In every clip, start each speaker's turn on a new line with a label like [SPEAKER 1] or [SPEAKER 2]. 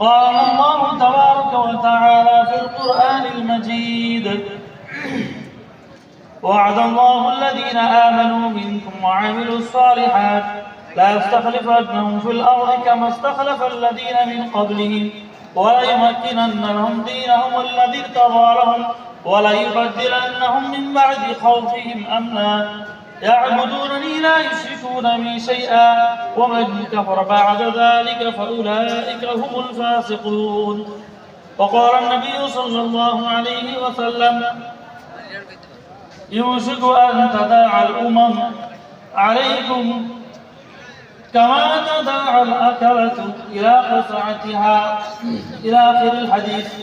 [SPEAKER 1] قال الله تبارك وتعالى في القرآن المجيد. وعد الله الذين آمنوا منكم وعملوا الصالحات لا يستخلفنهم في الأرض كما استخلف الذين من قبلهم وليمكنن لهم دينهم الذي ارتضى لهم وليبدلنهم من بعد خوفهم أمنا. يعبدونني لا يشركون بي شيئا ومن كفر بعد ذلك فأولئك هم الفاسقون وقال النبي صلى الله عليه وسلم يوشك أن تداعى الأمم عليكم كما تداعى الأكلة إلى قصعتها إلى آخر الحديث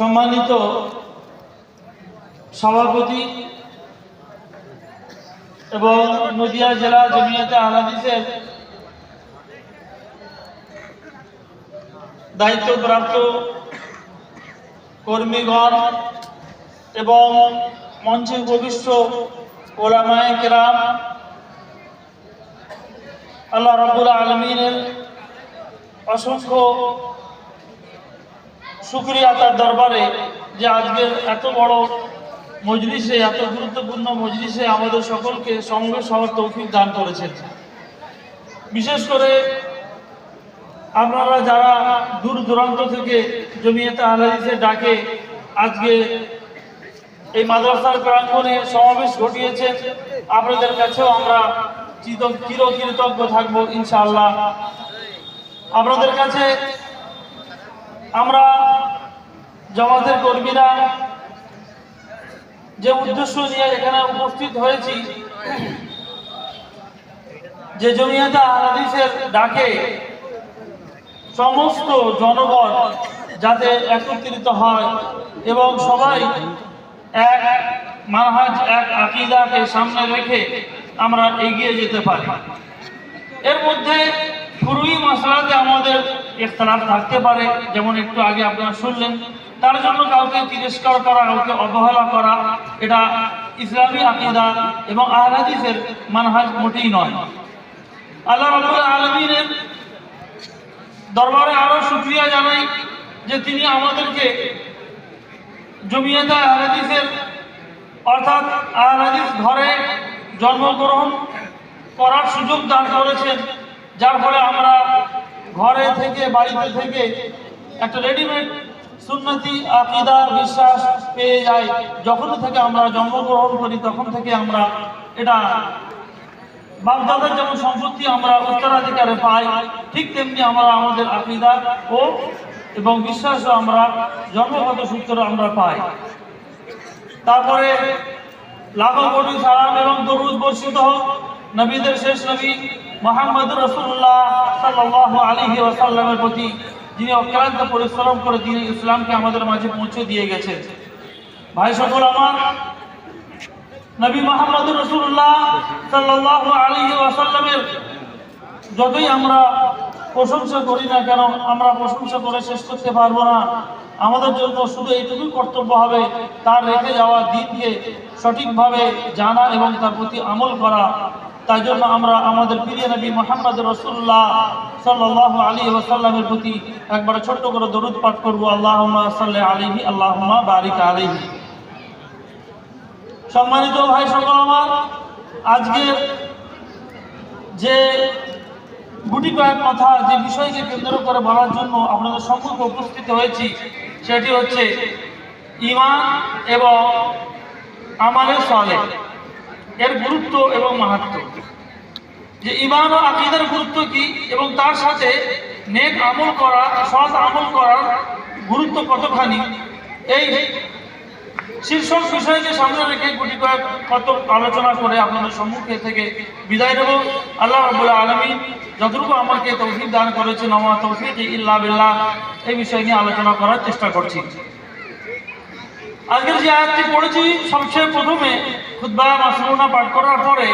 [SPEAKER 1] সম্মানিত সভাপতি এবং নদিয়া জেলা জমিয়াতে আহলাদিসের দায়িত্বপ্রাপ্ত কর্মীগণ এবং মঞ্চে উপবিষ্ট ওলামায় কেরাম, আল্লাহ রব্বুল আলমিনের অসংখ্য শুক্রিয়া তার দরবারে যে আজকের এত বড় মজলিসে এত গুরুত্বপূর্ণ মজলিসে আমাদের সকলকে সঙ্গে সবার তৌফিক দান করেছেন। বিশেষ করে আপনারা যারা দূর দূরান্ত থেকে জমিয়তে আলহাদিসে ডাকে, আজকে এই মাদ্রাসার প্রাঙ্গণে সমাবেশ ঘটিয়েছেন। আপনাদের কাছেও আমরা চিরকৃতজ্ঞ থাকব ইনশাআল্লাহ। আপনাদের কাছে আমরা জমাতের কর্মীরা যে উদ্দেশ্য নিয়ে এখানে উপস্থিত হয়েছি, যে জমিয়াতে হাদিসের ডাকে সমস্ত জনগণ যাতে একত্রিত হয় এবং সবাই এক মানহাজ, এক আকিদাকে সামনে রেখে আমরা এগিয়ে যেতে পারি। এর মধ্যে পুরোই মশলাতে আমাদের ইখতলাফ থাকতে পারে, যেমন একটু আগে আপনারা শুনলেন। তার জন্য কাউকে তিরস্কার করা, কাউকে অবহেলা করা, এটা ইসলামী আকিদা এবং আহলাদিসের মানহাজ মোটেই নয়। আল্লাহ রবুল আলমিনের দরবারে আরও শুক্রিয়া জানাই যে তিনি আমাদেরকে জমিয়তা আহলাদিসের, অর্থাৎ আহলাদিস ঘরে জন্মগ্রহণ করার সুযোগ দান করেছেন, যার ফলে আমরা ঘরে থেকে, বাড়িতে থেকে একটা রেডিমেড সুন্নতি, আকিদা, বিশ্বাস পেয়ে যাই। যখন থেকে আমরা জন্মগ্রহণ করি, তখন থেকে আমরা এটা বাপদাদার যেমন সম্পত্তি আমরা উত্তরাধিকারে পাই, ঠিক তেমনি আমরা আমাদের আকিদা ও এবং বিশ্বাসও আমরা জন্মগত সূত্র আমরা পাই। তারপরে লাখো সালাম এবং দরুদ বর্ষিত হোক। নবীদের শেষ নবী মোহাম্মদ রসুল্লাহ সাল্লাহ আলহি ওয়াসাল্লামের প্রতি যিনি অক্লান্ত পরিশ্রম করে তিনি ইসলামকে আমাদের মাঝে পৌঁছে দিয়ে গেছেন। ভাই সকল আমার, নবী মোহাম্মদ রসুল্লাহ সাল্লাহ আলহি ওয়াসাল্লামের যতই আমরা প্রশংসা করি না কেন, আমরা প্রশংসা করে শেষ করতে পারব না। আমাদের জন্য শুধু এইটুকুই কর্তব্য হবে, তার রেখে যাওয়া দিনকে সঠিকভাবে জানা এবং তার প্রতি আমল করা। তাই জন্য আমরা আমাদের প্রিয় নবী মোহাম্মদ রসুল্লাহ সাল্লাহ আলী ওসাল্লামের প্রতি একবার ছোট্ট করে দরুদ পাঠ করব। আল্লাহ সাল্লাহ আলিহি আল্লাহ বারিক আলিহি সম্মানিত ভাই সকল আমার আজকের যে গুটি কয়েক কথা যে বিষয়কে কেন্দ্র করে বলার জন্য আপনাদের সম্মুখে উপস্থিত হয়েছি, সেটি হচ্ছে ইমান এবং আমাদের সলে এর গুরুত্ব এবং মাহাত্ম। যে ইমান ও আকিদার গুরুত্ব কি এবং তার সাথে নেক আমল করা, সৎ আমল করার গুরুত্ব কতখানি? এই শীর্ষক বিষয়কে সামনে রেখে গুটি কয়েক কত আলোচনা করে আপনাদের সম্মুখে থেকে বিদায় নেব। আল্লাহ রাবুল্লাহ আলমী যতটুকু আমাকে তৌফিক দান করেছেন, আমার তৌফিক ইল্লা বিল্লাহ, এই বিষয় নিয়ে আলোচনা করার চেষ্টা করছি। আজকের যে আয়াতটি পড়েছি সবচেয়ে প্রথমে খুদ্া মাসরুনা পাঠ করার পরে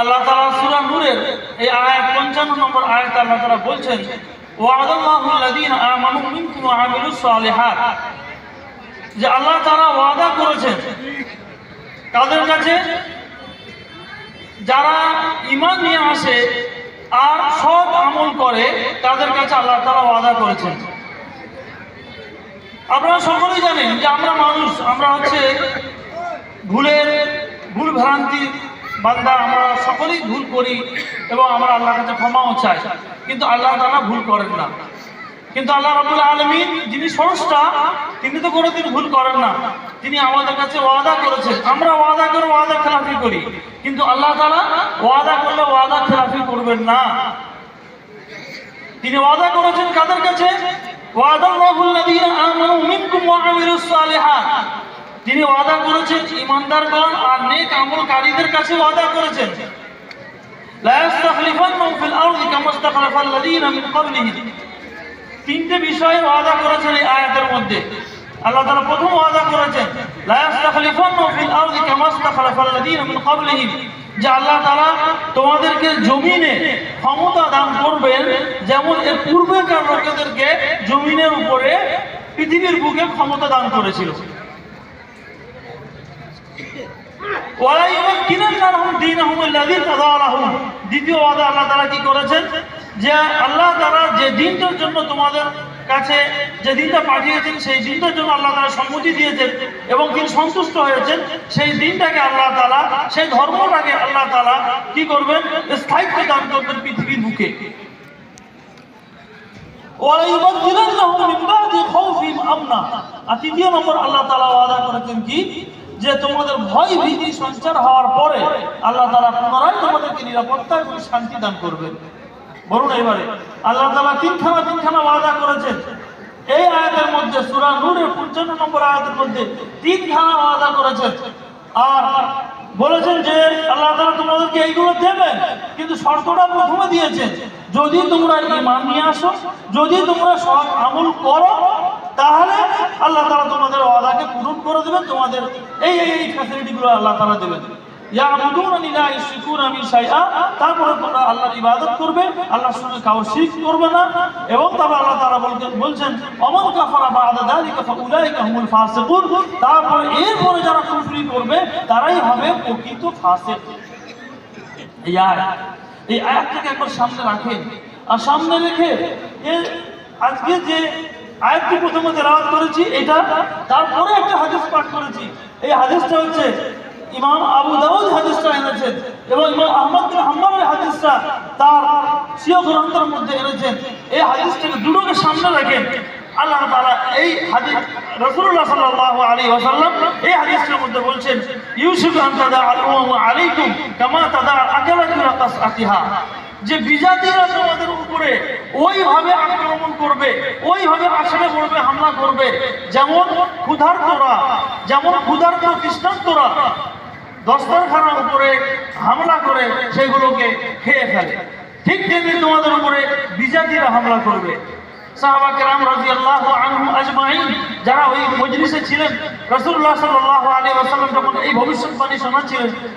[SPEAKER 1] আল্লাহ তালা সুরা নূরের এই আয়াত পঞ্চান্ন নম্বর আয়াত আল্লাহ তালা বলছেন যে আল্লাহ তারা ওয়াদা করেছেন, তাদের কাছে যারা ইমান নিয়ে আসে আর সব আমল করে, তাদের কাছে আল্লাহ তারা ওয়াদা করেছেন। আপনারা সকলেই জানেন যে আমরা মানুষ, আমরা হচ্ছে ভুলের ভুল ভ্রান্তি বান্দা, আমরা সকলেই ভুল করি এবং আমরা আল্লাহর কাছে ক্ষমাও চাই। কিন্তু আল্লাহ তারা ভুল করেন না। কিন্তু আল্লাহ রাবুল আলমিন যিনি স্রষ্টা, তিনি তো কোনোদিন ভুল করেন না। তিনি আমাদের কাছে ওয়াদা করেছেন। আমরা ওয়াদা করে ওয়াদা খেলাফি করি। কিন্তু আল্লাহ তালা ওয়াদা করলে ওয়াদা খেলাফি করবেন না। তিনি ওয়াদা করেছেন কাদের কাছে? ওয়াদাল্লাহুল্লাযীনা আমানু মিনকুম ওয়া আমিলুস সালিহাত। তিনি ওয়াদা করেছেন ইমানদারগণ আর নেক আমলকারীদের কাছে ওয়াদা করেছেন। তিনটে বিষয়ে ওয়াদা করেছেন এই আয়াতের মধ্যে। আল্লাহ তাআলা প্রথম ওয়াদা করেছেন, লা ইস্তাখলিফান্নাহুম ফিল আরদি কামা ইস্তাখলাফাল্লাযীনা মিন ক্বাবলিহিম যে আল্লাহ তাআলা তোমাদেরকে জমিনে ক্ষমতা দান করবেন, যেমন এর পূর্বেকার লোকেদেরকে জমিনের উপরে পৃথিবীর বুকে ক্ষমতা দান করেছিল। দ্বিতীয় ওয়াদা আল্লাহ তাআলা কি করেছেন? যে আল্লাহ তাআলা যে দিনটার জন্য তোমাদের কাছে যে দিনটা পাঠিয়েছেন, সেই দিনটার জন্য আল্লাহ তাআলা সম্মতি দিয়েছেন এবং তিনি সন্তুষ্ট হয়েছেন, সেই দিনটাকে আল্লাহ তাআলা, সেই ধর্মটাকে আল্লাহ তাআলা কি করবেন? স্থায়িত্ব দান করবেন পৃথিবীর বুকে। নিরাপত্তা এবং শান্তি দান করবেন। বলুন এবারে। আল্লাহ তাআলা তিনখানা তিনখানা ওয়াদা করেছেন। এই আয়াতের মধ্যে, সূরা নূরের 55 নম্বর আয়াতের মধ্যে তিনখানা ওয়াদা করেছেন। আর বলেছেন যে, আল্লাহ তাআলা তোমাদেরকে এইগুলো দেবেন, কিন্তু শর্তটা প্রথমে দিয়েছেন, যদি তোমরা ঈমান নিয়ে আসো, যদি তোমরা সৎ আমল করো, তাহলে আল্লাহ তাআলা তোমাদের ওয়াদাকে পূরণ করে দেবেন, তোমাদের এই এই ফ্যাসিলিটিগুলো আল্লাহ তাআলা দেবেন। বি তারপরে তোমরা আল্লাহর ইবাদত করবে, আল্লাহর শিরক করবে না। এবং আল্লাহ বলছেন বলছেন ফাসিকুন। তারপরে যারা করবে, তারাই হবে এই একবার সামনে রাখেন। আর সামনে রেখে আজকে যে আয়াতটি প্রথমে করেছি, এটা তারপরে একটা হাদিস পাঠ করেছি। এই হাদিসটা হচ্ছে ইমাম আবু দাউদ হাদিসটা এনেছেন এবং ইমাম আহমদ বিন হাম্বল এই হাদিসটা তার সিয় গ্রন্থের মধ্যে এনেছেন। এই হাদিসটাকে দুটোকে সামনে রাখেন আল্লাহ তাআলা এই হাদিস রাসূলুল্লাহ সাল্লাল্লাহু আলাইহি ওয়াসাল্লাম এই হাদিসের মধ্যে বলছেন, ইউসুফ আন তাদা আল উমামু আলাইকুম কামা তাদা আকালাতু রাকাসআতিহা যে বিজাতিরা তোমাদের উপরে ওইভাবে আক্রমণ করবে, ওইভাবে আসলে করবে হামলা করবে, যেমন ক্ষুধার্তরা, যেমন ক্ষুধার্ত খ্রিস্টান্তরা দস্তরখানার উপরে হামলা করে সেগুলোকে খেয়ে ফেলে। ঠিক তেমনি তোমাদের উপরে বিজাতিরা হামলা করবে। যারা ওই ছিলেন এই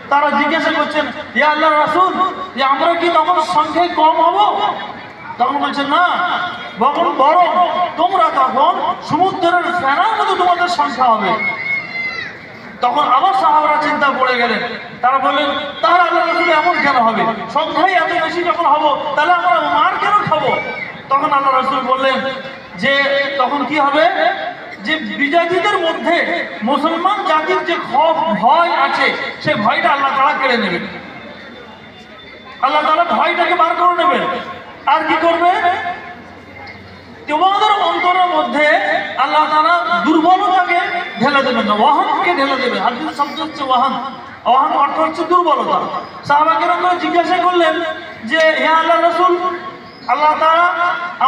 [SPEAKER 1] তারা জিজ্ঞাসা করছেন আল্লাহ রাসূল যে আমরা কি তখন সংখ্যায় কম হব? তখন বলছেন, না তোমরা তখন সমুদ্রের ফেনার মতো তোমাদের সংখ্যা হবে। তখন আবার সাহাবারা চিন্তা পড়ে গেলেন। তারা বললেন, তাহলে আল্লাহ রসুল এমন কেন হবে? সংখ্যাই এত বেশি যখন হব, তাহলে আমরা মার কেন খাব? তখন আল্লাহ রসুল বললেন যে, তখন কি হবে? যে বিজাতিদের মধ্যে মুসলমান জাতির যে খফ ভয় আছে সেই ভয়টা আল্লাহ তারা কেড়ে নেবেন। আল্লাহ তালা ভয়টাকে বার করে নেবেন। আর কি করবে? তোমাদের অন্তরের মধ্যে আল্লাহ তারা দুর্বলতাকে ঢেলে দেবেন না। ওয়াহানকে ঢেলে দেবে হাদিস শব্দ হচ্ছে ওয়াহান ওয়াহান অর্থ হচ্ছে দুর্বলতা। সাহাবাকের জিজ্ঞাসা করলেন যে, হে আল্লাহ রসুল, আল্লাহ তারা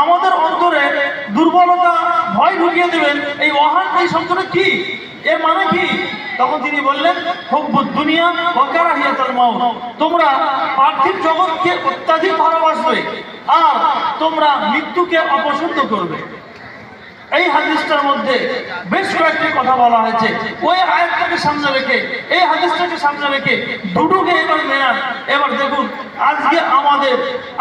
[SPEAKER 1] আমাদের অন্তরে দুর্বলতা, ভয় ঢুকিয়ে দেবেন। এই ওয়াহান, এই শব্দটা কি? এর মানে কি? তখন তিনি বললেন, হব্বুদ দুনিয়া ওয়াকারাহিয়াতুল মাউত। তোমরা পার্থিব জগৎকে অত্যাধিক ভালোবাসবে আর তোমরা মৃত্যুকে অপছন্দ করবে। এই হাদিসটার মধ্যে বেশ কয়েকটি কথা বলা হয়েছে। ওই আয়াতটাকে সামনে রেখে, এই হাদিসটাকে সামনে রেখে দুটোকে এবার নেন এবার দেখুন, আজকে আমাদের,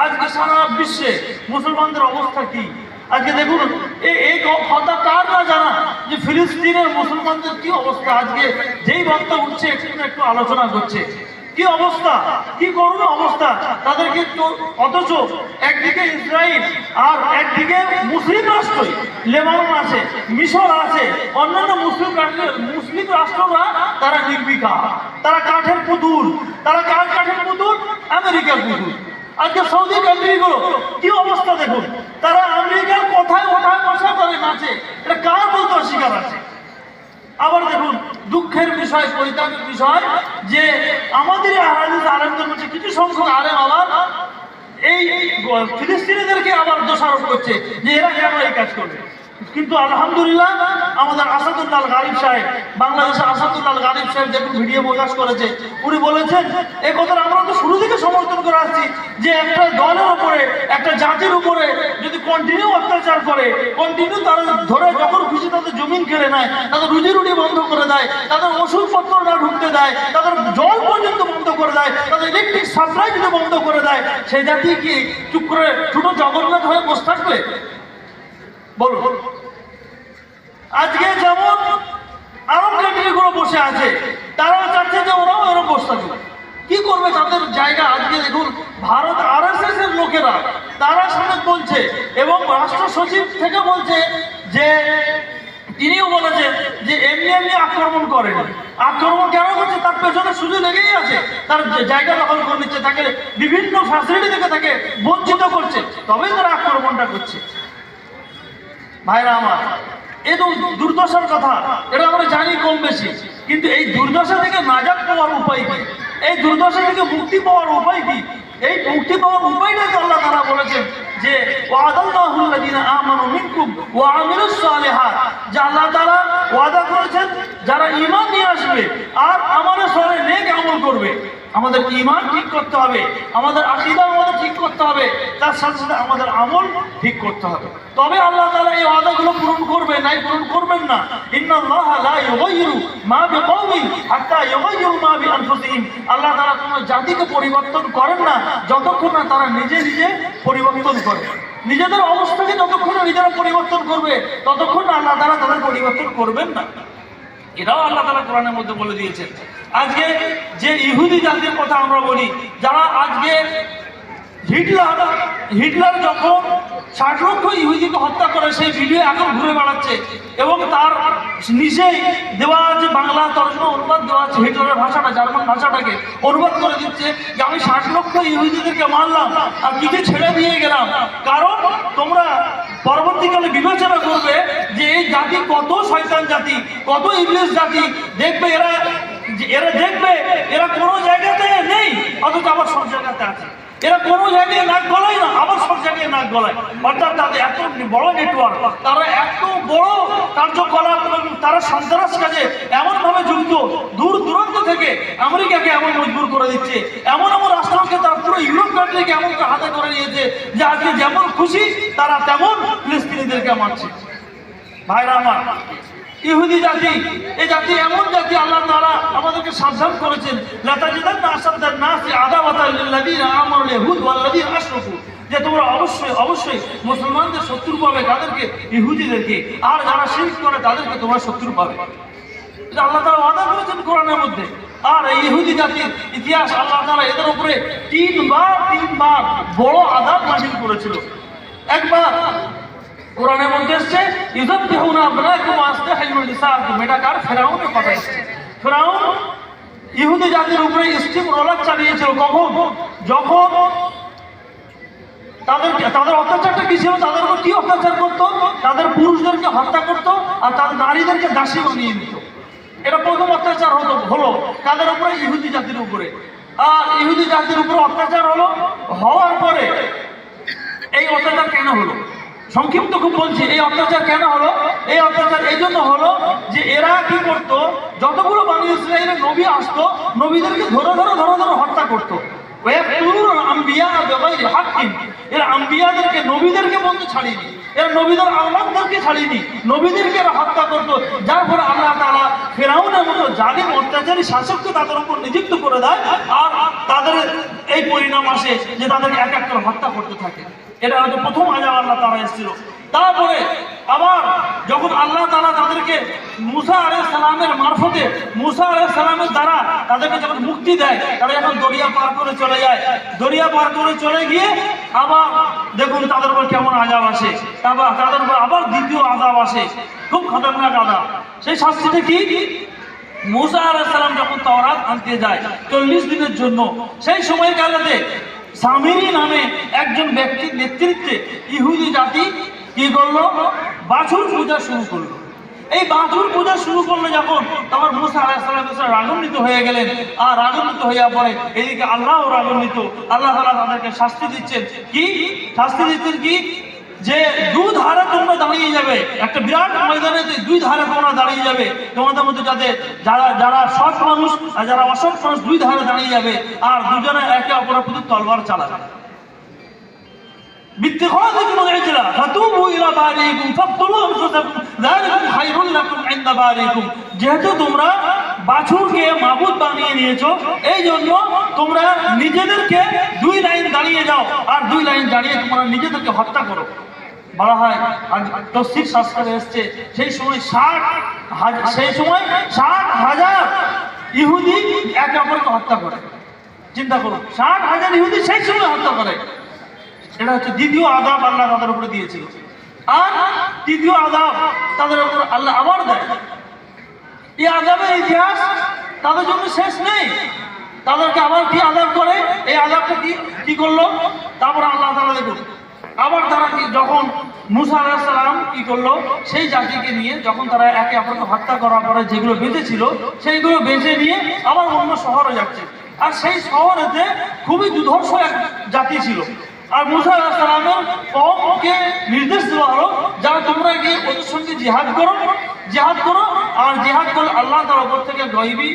[SPEAKER 1] আজকে সারা বিশ্বে মুসলমানদের অবস্থা কি? আজকে দেখুন এই কথা কার না জানা যে ফিলিস্তিনের মুসলমানদের কি অবস্থা? আজকে যেই বক্তা উঠছে, একটু একটু আলোচনা করছে। কি অবস্থা? কি করুণ অবস্থা? তাদেরকে অথচ একদিকে ইসরায়েল আর একদিকে মুসলিম রাষ্ট্রই লেবানন আছে, মিশর আছে, অন্যান্য মুসলিম মুসলিম রাষ্ট্ররা তারা নির্বিকার। তারা কাঠের পুতুল। তারা কার কাঠের পুতুল? আমেরিকার পুতুল। আজকে সৌদি কান্ট্রিগুলো কি অবস্থা দেখুন? তারা আমেরিকার কথায় ওঠায় বসা করে নাচে। এটা কার বলতে অস্বীকার আছে? আবার দেখুন, দুঃখের বিষয় পরিতাপের বিষয়, যে আমাদের আলেমদের মধ্যে কিছু সংখ্যক আলেম আবার এই ফিলিস্তিনিদেরকে আবার দোষারোপ করছে যে এরা কেন এই কাজ করবে? কিন্তু আলহামদুলিল্লাহ, আমাদের আসাদুল্লাহ গালিব সাহেব, বাংলাদেশে আসাদুল্লাহ গালিব সাহেব যখন ভিডিও প্রকাশ করেছে, উনি বলেছেন এই কথাটা আমরা তো শুরু থেকে সমর্থন করে আসছি যে একটা দলের উপরে, একটা জাতির উপরে যদি কন্টিনিউ অত্যাচার করে কন্টিনিউ তারা ধরে যখন খুশি তাদের জমিন কেড়ে নেয়, তাদের রুজি রুটি বন্ধ করে দেয়, তাদের ওষুধপত্র না ঢুকতে দেয়, তাদের জল পর্যন্ত বন্ধ করে দেয়, তাদের ইলেকট্রিক সাপ্লাই যদি বন্ধ করে দেয়, সেই জাতি কি চুপ করে ছোট জগন্নাথ হয়ে বসে থাকবে? আজকে যেমন আরব কান্ট্রিগুলো বসে আছে তারাও চাচ্ছে যে ওরাও এরকম বসে থাকুক। কি করবে তাদের জায়গা আজকে দেখুন, ভারত আর এর লোকেরা, তারা সমেত বলছে এবং রাষ্ট্র সচিব থেকে বলছে যে, তিনিও বলেছেন যে এমনি এমনি আক্রমণ করেন। আক্রমণ কেন করছে? তার পেছনে শুধু লেগেই আছে। তার জায়গা দখল করে নিচ্ছে, তাকে বিভিন্ন ফ্যাসিলিটি থেকে তাকে বঞ্চিত করছে। তবেই তারা আক্রমণটা করছে। ভাইরা আমার, এ তো দুর্দশার কথা। এটা আমরা জানি কম বেশি। কিন্তু এই দুর্দশা থেকে নাজাত পাওয়ার উপায় কি? এই দুর্দশা থেকে মুক্তি পাওয়ার উপায় কি? এই মুক্তি পাওয়ার উপায়টা তো আল্লাহ তারা বলেছেন যে ওয়াদাল্লাহুল্লাযীনা আমানু মিনকুম ওয়া আমিলুস সালিহাত। যে আল্লাহ তাআলা ওয়াদা করেছেন, যারা ঈমান নিয়ে আসবে আর আমাদের সরে নেক আমল করবে। আমাদের ইমান ঠিক করতে হবে, আমাদের আকীদা আমাদের ঠিক করতে হবে, তার সাথে সাথে আমাদের আমল ঠিক করতে হবে। তবে আল্লাহ তালা এই ওয়াদাগুলো পূরণ করবে নাই পূরণ করবেন না। মা মা আল্লাহ তাআলা কোনো জাতিকে পরিবর্তন করেন না, যতক্ষণ না তারা নিজে নিজে পরিবর্তন করে। নিজেদের অবস্থাকে যতক্ষণ নিজেরা পরিবর্তন করবে, ততক্ষণ আল্লাহ তাআলা তাদের পরিবর্তন করবেন না। এটাও আল্লাহ তালা কোরআনের মধ্যে বলে দিয়েছেন। আজকে যে ইহুদি জাতির কথা আমরা বলি, যারা আজকে হিটলার হিটলার যখন ষাট লক্ষ ইহুদিকে হত্যা করে, সেই ভিডিও এখন ঘুরে বেড়াচ্ছে। এবং তার নিজেই দেওয়া আছে বাংলা তর্জমা, অনুবাদ দেওয়া আছে হিটলারের ভাষাটা, জার্মান ভাষাটাকে অনুবাদ করে দিচ্ছে যে, আমি ষাট লক্ষ ইহুদিদেরকে মারলাম আর কিছু ছেড়ে দিয়ে গেলাম। কারণ তোমরা পরবর্তীকালে বিবেচনা করবে যে, এই জাতি কত শয়তান জাতি, কত ইংলিশ জাতি। দেখবে এরা এরা দেখবে, এরা কোনো জায়গাতে নেই, অথচ আবার সব জায়গাতে আছে। এরা কোনো জায়গায় নাক গলায় না, আবার সব জায়গায় নাক গলায়। অর্থাৎ তাদের এত বড় নেটওয়ার্ক তারা এত বড় কার্যকলাপ এবং তারা সন্ত্রাস কাজে এমনভাবে যুক্ত, দূর দূরান্ত থেকে আমেরিকাকে এমন মজবুর করে দিচ্ছে, এমন এমন রাষ্ট্রকে তার পুরো ইউরোপ কান্ট্রিকে এমন হাতে করে নিয়েছে যে আজকে যেমন খুশি, তারা তেমন ফিলিস্তিনিদেরকে মারছে। ভাইরা আমার ইহুদি জাতি এই জাতি এমন জাতি, আল্লাহ তাআলা আমাদেরকে সাবধান করেছেন। লাতাজিদান আসাদান নাসি আদাওয়াতাল লিল্লাযিনা আমানুল ইয়াহুদ ওয়াল্লাযিনা যে তোমরা অবশ্যই অবশ্যই মুসলমানদের শত্রু পাবে তাদেরকে, ইহুদিদেরকে। আর যারা শিরক করে তাদেরকে তোমরা শত্রু পাবে। আল্লাহ তাআলা ওয়াদা করেছেন কোরআনের মধ্যে। আর এই ইহুদি জাতির ইতিহাস আল্লাহ তাআলা এদের উপরে তিনবার তিনবার বড় আযাব নাযিল করেছিল। একবার কোরআনের মধ্যে এসছে ইউযাববিহুনা আবনাকুম ওয়া আস্তাহইয়ুন নিসাআকুম এটা কার ফেরাউনের কথা এসছে। ফেরাউন ইহুদি জাতির উপরে স্টিম রোলার চালিয়েছিল। কখন? যখন তাদেরকে তাদের অত্যাচারটা কি ছিল? তাদের উপর কি অত্যাচার করতো? তাদের পুরুষদেরকে হত্যা করতো আর তাদের নারীদেরকে দাসী বানিয়ে নিত এটা প্রথম অত্যাচার হতো, হলো তাদের উপরে ইহুদি জাতির উপরে। আর ইহুদি জাতির উপরে অত্যাচার হলো, হওয়ার পরে এই অত্যাচার কেন হলো? সংক্ষিপ্ত খুব বলছি, এই অত্যাচার কেন হলো? এই অত্যাচার এই জন্য হলো যে এরা কি করত? যতগুলো বাণী ইসরায়েলের নবী আসতো, নবীদেরকে ধরে ধরে ধরে ধরে হত্যা করতো। এরা আম্বিয়াদেরকে, নবীদেরকে এরা নবীদের ছাড়িনি নবীদেরকে এরা হত্যা করতো। যার ফলে জালিম, অত্যাচারী শাসককে তাদের নিযুক্ত করে দেয়, আর তাদের এই পরিণাম আসে যে তাদেরকে এক এক করে হত্যা করতে থাকে। এটা হয়তো প্রথম আজাব আল্লাহ তারা এসেছিল। তারপরে আবার যখন আল্লাহ তালা তাদেরকে মুসা আলাই সালামের মারফতে, মুসা আলাই সালামের দ্বারা তাদেরকে যখন মুক্তি দেয়, তারা যখন দরিয়া পার করে চলে যায়। দরিয়া পার করে চলে গিয়ে আবার দেখুন তাদের উপর কেমন আজাব আসে। তারপর তাদের উপর আবার দ্বিতীয় আজাব আসে। খুব খতরনাক আজাব সেই শাস্তিটা কি? মুসা আলাইসালাম যখন তওরাত আনতে যায়, চল্লিশ দিনের জন্য, সেই সময়কালেতে সামিরি নামে একজন ব্যক্তির নেতৃত্বে ইহুদি জাতি কি করল? বাছুর পূজা শুরু করল। এই বাছুর পূজা শুরু করল যখন তখন মুসা আলাহিসাল্লাম রাগান্বিত হয়ে গেলেন, আর রাগান্বিত হইয়া পরে এদিকে আল্লাহ রাগান্বিত। আল্লাহ তালা তাদেরকে শাস্তি দিচ্ছেন। কি? শাস্তি দিচ্ছেন কি? যে দুই ধারে তোমরা দাঁড়িয়ে যাবে একটা বিরাট ময়দানে যে দুই ধারে তোমরা দাঁড়িয়ে যাবে তোমাদের মধ্যে যাতে যারা যারা সৎ মানুষ আর যারা অসৎ মানুষ দুই ধারে দাঁড়িয়ে যাবে আর দুজনে একে অপরের প্রতি তলবার চালাবে باتخاذكم العجلة فتوبوا إلى بارئكم فاقتلوا أنفسكم ذلكم خير لكم عند بارئكم যেহেতু তোমরা বাছুরকে মাবুদ বানিয়ে নিয়েছো এই জন্য তোমরা নিজেদেরকে দুই লাইন দাঁড়িয়ে যাও আর দুই লাইন দাঁড়িয়ে তোমরা নিজেদেরকে হত্যা করো বলা হয়। আজ তফসির শাস্ত্রে এসছে। সেই সময় ষাট সেই সময় ষাট হাজার ইহুদি একে অপরকে হত্যা করে। চিন্তা করুন, ষাট হাজার ইহুদি সেই সময় হত্যা করে। এটা হচ্ছে দ্বিতীয় আদাব আল্লাহ তাদের উপরে দিয়েছিল। আর তৃতীয় আদাব তাদের উপর আল্লাহ আবার দেয়। এই আদাবের ইতিহাস তাদের জন্য শেষ নেই। তাদেরকে আবার কি আদাব করে? এই আদাবটা কি কি করল? তারপর আল্লাহ তালা দেখুন আবার তারা কি যখন মুসা আলাহিসাল্লাম কি করল? সেই জাতিকে নিয়ে যখন তারা একে অপরকে হত্যা করার পরে যেগুলো বেঁচেছিল সেইগুলো বেঁচে নিয়ে আবার অন্য শহরে যাচ্ছে। আর সেই শহরেতে খুবই দুধর্ষ এক জাতি ছিল। আর মুসা আলাহিসাল্লামের কমকে নির্দেশ দেওয়া হলো যারা তোমরা গিয়ে ওদের সঙ্গে জিহাদ করো জিহাদ করো, আর জিহাদ করলে আল্লাহ তার ওপর থেকে গাইবি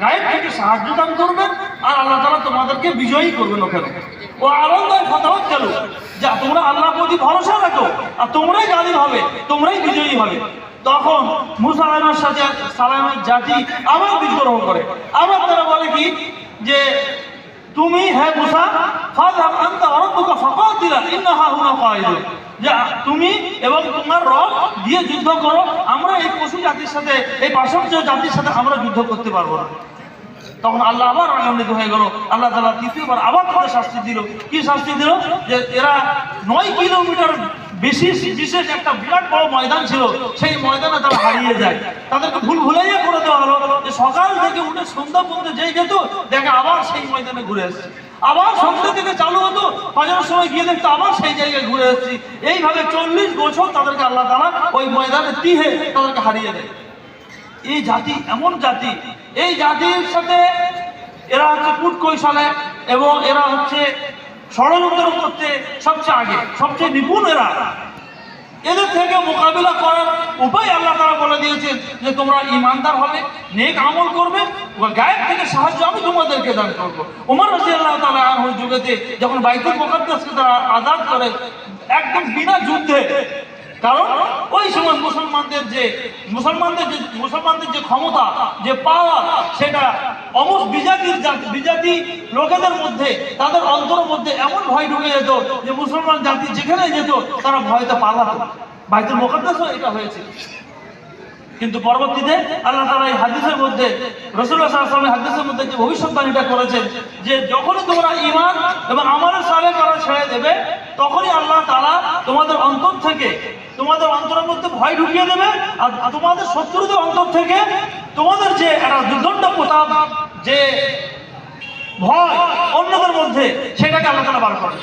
[SPEAKER 1] গায়েব থেকে সাহায্য দান করবেন আর আল্লাহ তালা তোমাদেরকে বিজয়ী করবেন ওখানে ও আনন্দায় ফতাওয়াত গেল যা, তোমরা আল্লাহ প্রতি ভরসা রাখো, আর তোমরাই গালিব হবে, তোমরাই বিজয়ী হবে। তখন মুসালামের সাথে সালামের জাতি আবার বিদ্রোহ করে। আবার তারা বলে কি? যে, তুমি হে মুসা, ফাযহাব আনতা রাব্বুকা ফাকাতিলা ইন্নাহা হুনা কায়িদুন। যে, তুমি এবং তোমার রব দিয়ে যুদ্ধ করো, আমরা এই পশু জাতির সাথে, এই পাশাপাশি জাতির সাথে আমরা যুদ্ধ করতে পারব না। তখন আল্লাহ আবার রাগান্বিত হয়ে গেল। আল্লাহ তালা তৃতীয়বার আবার তাদের শাস্তি দিল। কি শাস্তি দিল? যে এরা নয় কিলোমিটার বেশি, বিশেষ একটা বিরাট বড় ময়দান ছিল, সেই ময়দানে তারা হারিয়ে যায়। তাদেরকে ভুল ভুলাইয়া করে দেওয়া হলো যে সকাল থেকে উঠে সন্ধ্যা পর্যন্ত যেই যেত, দেখে আবার সেই ময়দানে ঘুরে এসছে। আবার সন্ধ্যা থেকে চালু হতো, বাজারের সময় গিয়ে দেখতো আবার সেই জায়গায় ঘুরে এসেছি। এইভাবে চল্লিশ বছর তাদেরকে আল্লাহ তালা ওই ময়দানে তিহে তাদেরকে হারিয়ে দেয়। এই জাতি এমন জাতি, এই জাতির সাথে এরা হচ্ছে কূট কৌশলে এবং এরা হচ্ছে ষড়যন্ত্র করতে সবচেয়ে আগে, সবচেয়ে নিপুণ এরা। এদের থেকে মোকাবিলা করার উপায় আল্লাহ তারা বলে দিয়েছেন যে, তোমরা ইমানদার হবে, নেক আমল করবে গায়েব থেকে সাহায্য আমি তোমাদেরকে দান করব। ওমর রাজি আল্লাহ তালা আনহুর যুগেতে যখন বাইতুল মোকাদ্দাসকে তারা আজাদ করে, একদম বিনা যুদ্ধে কারণ ওই সময় মুসলমানদের যে মুসলমানদের যে মুসলমানদের যে ক্ষমতা, যে পাওয়ার সেটা অমুক বিজাতির বিজাতি লোকেদের মধ্যে, তাদের অন্তরের মধ্যে এমন ভয় ঢুকে যেত যে মুসলমান জাতি যেখানে যেত, তারা ভয়তে পালাতো বাইতুল মোকাদ্দাসও এটা হয়েছে। কিন্তু পরবর্তীতে আল্লাহ তালা এই হাদিসের মধ্যে রসুল্লাহ সাল্লামের হাদিসের মধ্যে যে ভবিষ্যৎবাণীটা করেছেন, যে যখনই তোমরা ইমান এবং আমাদের সালে করা ছেড়ে দেবে তখনই আল্লাহ তারা তোমাদের অন্তর থেকে, তোমাদের অন্তরের মধ্যে ভয় ঢুকিয়ে দেবে আর তোমাদের শত্রুদের অন্তর থেকে তোমাদের যে একটা দুর্দণ্ড প্রতাপ, যে ভয় অন্যদের মধ্যে, সেটাকে আল্লাহ তারা বার করে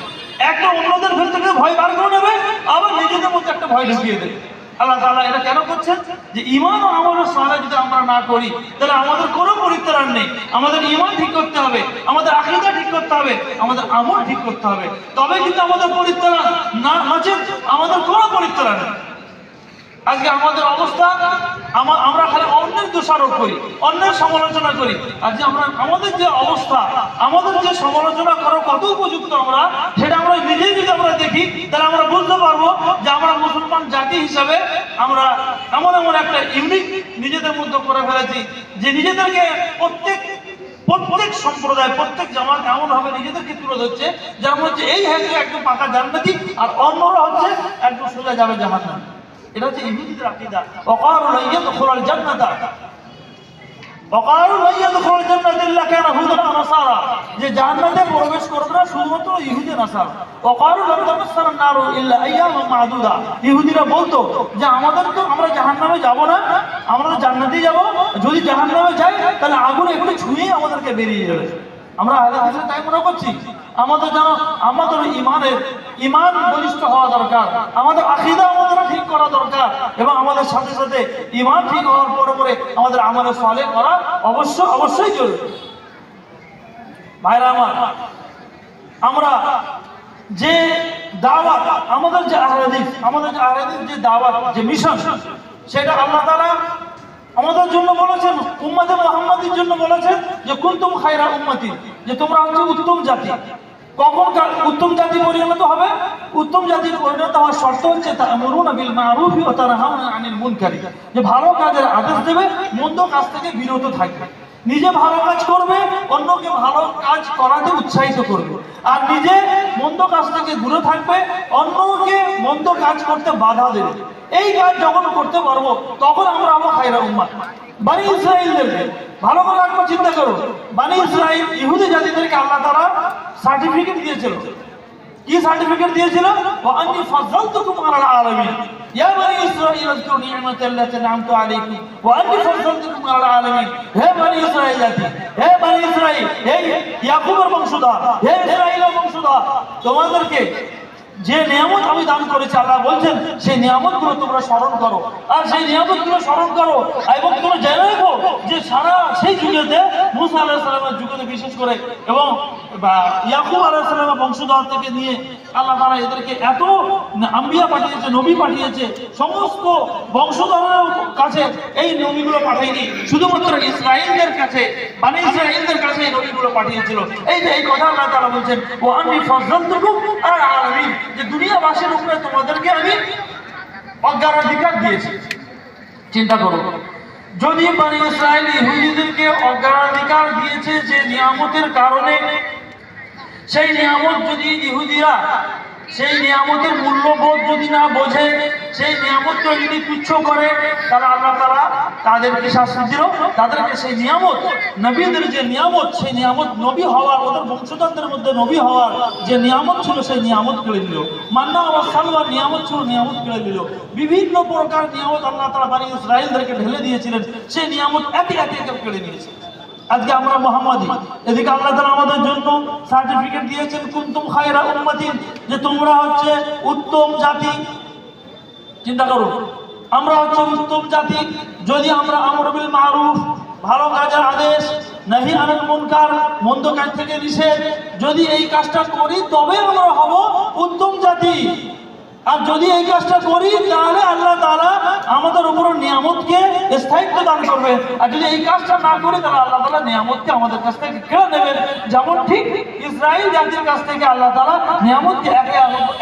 [SPEAKER 1] একটা অন্যদের ভেতর থেকে ভয় বার করে নেবে, আবার নিজেদের মধ্যে একটা ভয় ঢুকিয়ে দেবে। আল্লাহ তাআলা এটা কেন করছেন? যে ইমান ও আমলের সাহায্য যদি আমরা না করি, তাহলে আমাদের কোনো পরিত্রাণ নেই। আমাদের ইমান ঠিক করতে হবে, আমাদের আখিদা ঠিক করতে হবে, আমাদের আমল ঠিক করতে হবে। তবে কিন্তু আমাদের পরিত্রাণ না আছে আমাদের কোনো পরিত্রাণ নেই। আজকে আমাদের অবস্থা, আমা- আমরা খালি অন্যের দোষারোপ করি, অন্যের সমালোচনা করি। আজকে আমরা, আমাদের যে অবস্থা, আমাদের যে সমালোচনা করার কত উপযুক্ত আমরা, সেটা আমরা নিজেই যদি আমরা দেখি, তাহলে আমরা বুঝতে পারব যে আমরা মুসলমান জাতি হিসাবে আমরা এমন এমন একটা ইউনিক নিজেদের মধ্যে করে ফেলেছি, যে নিজেদেরকে প্রত্যেক প্রত্যেক সম্প্রদায়, প্রত্যেক জামাত এমন হবে নিজেদেরকে তুলে ধরছে, যার মধ্যে এই হচ্ছে একদম পাকা জান্নাতি, আর অন্যরা হচ্ছে একদম সোজা যাবে জাহান্নাম। এটা হচ্ছে ইহুদিদের আকীদা। ওয়াকারু লা ইয়াদখুলুল জান্নাতা। ওয়াকারু লা ইয়াদখুলুল জান্নাতা ইল্লা কানা হুদান নাসারা। যে জান্নাতে প্রবেশ করবে না শুধুমাত্র ইহুদি নাসারা। ওয়াকারু লা তামাসসানা নারু ইল্লা আইয়ামান মাদুদা। ইহুদিরা বলতো যে আমাদের তো আমরা জাহান্নামে যাব না, আমরা জান্নাতে যাব। যদি জাহান্নামে যাই, তাহলে আগুন একটু ছুঁয়ে আমাদেরকে বেরিয়ে যাবে। আমরা আহলে তাই মনে করছি, আমাদের যেন আমাদের ইমানের ইমান বলিষ্ঠ হওয়া দরকার, আমাদের আকিদা আমাদের ঠিক করা দরকার এবং আমাদের সাথে সাথে ইমান ঠিক হওয়ার পরে পরে আমাদের আমাদের সলে করা অবশ্য অবশ্যই জরুরি। ভাইরা আমার, আমরা যে দাওয়াত, আমাদের যে আহলাদিস আমাদের যে আহলাদিস যে দাওয়াত, যে মিশন, সেটা আল্লাহ তাআলা আমাদের জন্য বলেছেন উম্মাদে মোহাম্মদের জন্য বলেছেন যে, কুন্তুম খায়রা উম্মাতি, যে তোমরা হচ্ছে উত্তম জাতি। কখন উত্তম জাতি পরিণত হবে? উত্তম জাতির পরিণত হওয়ার শর্ত হচ্ছে বিল ও ওয়া হাম আনিল মুনকারি। যে ভালো কাজের আদেশ দেবে, মন্দ কাজ থেকে বিরত থাকবে। নিজে ভালো কাজ করবে, অন্যকে ভালো কাজ করাতে উৎসাহিত করবে। আর নিজে মন্দ কাজ থেকে দূরে থাকবে, অন্যকে মন্দ কাজ করতে বাধা দেবে। এই কাজ যখন করতে পারব, তখন আমরা হব খাইরা উম্মা বানি ইসরায়েলদেরকে ভালো করে একবার চিন্তা করো। বানি ইসরায়েল ইহুদি জাতিদেরকে আল্লাহ তারা সার্টিফিকেট দিয়েছিল। কি সার্টিফিকেট দিয়েছিল? আলামিন। হে জাতি হে হে ইয়াকুবের বংশধর, হে বংশধর, তোমাদেরকে যে নিয়ামত আমি দান করেছি, আল্লাহ বলছেন, সেই নিয়ামতগুলো তোমরা স্মরণ করো। আর সেই নিয়ামতগুলো স্মরণ করো, এবং তোমরা জেনে রেখো যে সারা সেই যুগেতে মুসা আলাহ সালামের যুগেতে বিশেষ করে, এবং বা নিয়ে আল্লাহ তারা এদেরকে এত পাঠিয়েছে, নবী পাঠিয়েছে, সমস্ত কাছে এই নবীগুলো পাঠায়নি। শুধুমাত্র কাছে কাছে এই নবীগুলো পাঠিয়েছিল। এই যে এই কথা তারা বলছেন ও আমি আর আলামিন যে দুনিয়াবাসীর উপরে তোমাদেরকে আমি অজ্ঞানাধিকার দিয়েছি। চিন্তা করো, যদি মানে ইসরায়েল ইহুদিদেরকে অজ্ঞানাধিকার দিয়েছে যে নিয়ামতের কারণে সেই নিয়ামত যদি ইহুদিরা, সেই নিয়ামতের মূল্যবোধ যদি না বোঝে, সেই নিয়ামতকে যদি তুচ্ছ করে, তাহলে আল্লাহ তারা তাদেরকে শাস্তি দিল তাদেরকে সেই নিয়ামত, নবীদের যে নিয়ামত, সেই নিয়ামত নবী হওয়ার ওদের বংশধরদের মধ্যে নবী হওয়ার যে নিয়ামত ছিল, সেই নিয়ামত কেড়ে দিল মান্না আমার সালওয়ার নিয়ামত ছিল, নিয়ামত কেড়ে দিল বিভিন্ন প্রকার নিয়ামত আল্লাহ তারা বাড়ি ইসরায়েলদেরকে ঢেলে দিয়েছিলেন, সেই নিয়ামত একে একে একে কেড়ে নিয়েছে। আজকে আমরা মোহাম্মদী এদিকে আল্লাহ তাআলা আমাদের জন্য সার্টিফিকেট দিয়েছেন, কুনতুম খায়রা উম্মাতিন, যে তোমরা হচ্ছে উত্তম জাতি। চিন্তা করো, আমরা হচ্ছে উত্তম জাতি, যদি আমরা আমরবিল মারুফ, ভালো কাজের আদেশ, নাহি আনিল মুনকার, মন্দ কাজ থেকে নিষেধ, যদি এই কাজটা করি তবে আমরা হব উত্তম জাতি। আর যদি এই কাজটা করি, তাহলে আল্লাহ তাআলা আমাদের উপর নিয়ামতকে স্থায়িত্ব দান করবে। আর যদি এই কাজটা না করি, তাহলে আল্লাহ তালা নিয়ামতকে আমাদের কাছ থেকে কেড়ে নেবেন। যেমন ঠিক ইসরায়েল জাতির কাছ থেকে আল্লাহ তালা নিয়ামতকে একে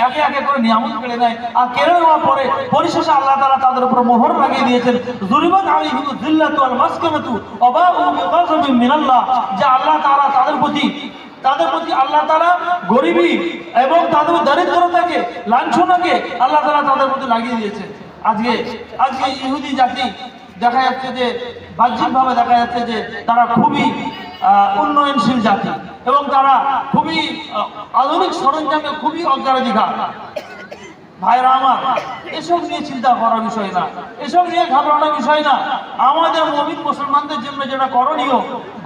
[SPEAKER 1] একে একে করে নিয়ামত কেড়ে নেয়। আর কেড়ে নেওয়ার পরে পরিশেষে আল্লাহ তালা তাদের উপর মোহর লাগিয়ে দিয়েছেন। জুরিবাত আলাইহিম যিল্লাতু ওয়াল মাসকানাতু ওয়া বাউ বিগাযবিন মিনাল্লাহ, যে আল্লাহ তাআলা তাদের প্রতি তাদের প্রতি আল্লাহ তারা গরিবী এবং তাদের দারিদ্রতাকে, লাঞ্ছনাকে আল্লাহ তারা তাদের প্রতি লাগিয়ে দিয়েছে আজকে আজকে ইহুদি জাতি দেখা যাচ্ছে যে, বাহ্যিকভাবে দেখা যাচ্ছে যে, তারা খুবই উন্নয়নশীল জাতি এবং তারা খুবই আধুনিক সরঞ্জামে খুবই অগ্রাধিকার। ভাইরা আমার, এসব নিয়ে চিন্তা করার বিষয় না। এসব নিয়ে ঘাবড়ানোর বিষয় না। আমাদের নবীন মুসলমানদের জন্য যেটা করণীয়,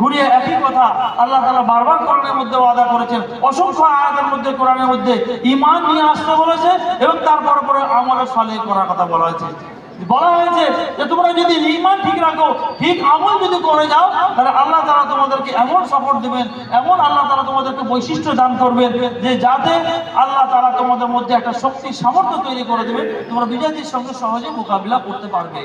[SPEAKER 1] ঘুরিয়ে একই কথা আল্লাহ তালা বারবার কোরআনের মধ্যে ওয়াদা করেছেন। অসংখ্য আয়াতের মধ্যে কোরআনের মধ্যে ইমান নিয়ে আসতে বলেছে এবং তারপর পরে আমলের সালে করার কথা বলা হয়েছে। বলা হয়েছে যে তোমরা যদি ইমান ঠিক রাখো, ঠিক আমল যদি করে যাও, তাহলে আল্লাহ তারা তোমাদেরকে এমন সাপোর্ট দেবেন, এমন আল্লাহ তারা তোমাদেরকে বৈশিষ্ট্য দান করবেন যে যাতে আল্লাহ তারা তোমাদের মধ্যে একটা শক্তি সামর্থ্য তৈরি করে দেবে। তোমরা বিজয়ীর সঙ্গে সহজে মোকাবিলা করতে পারবে।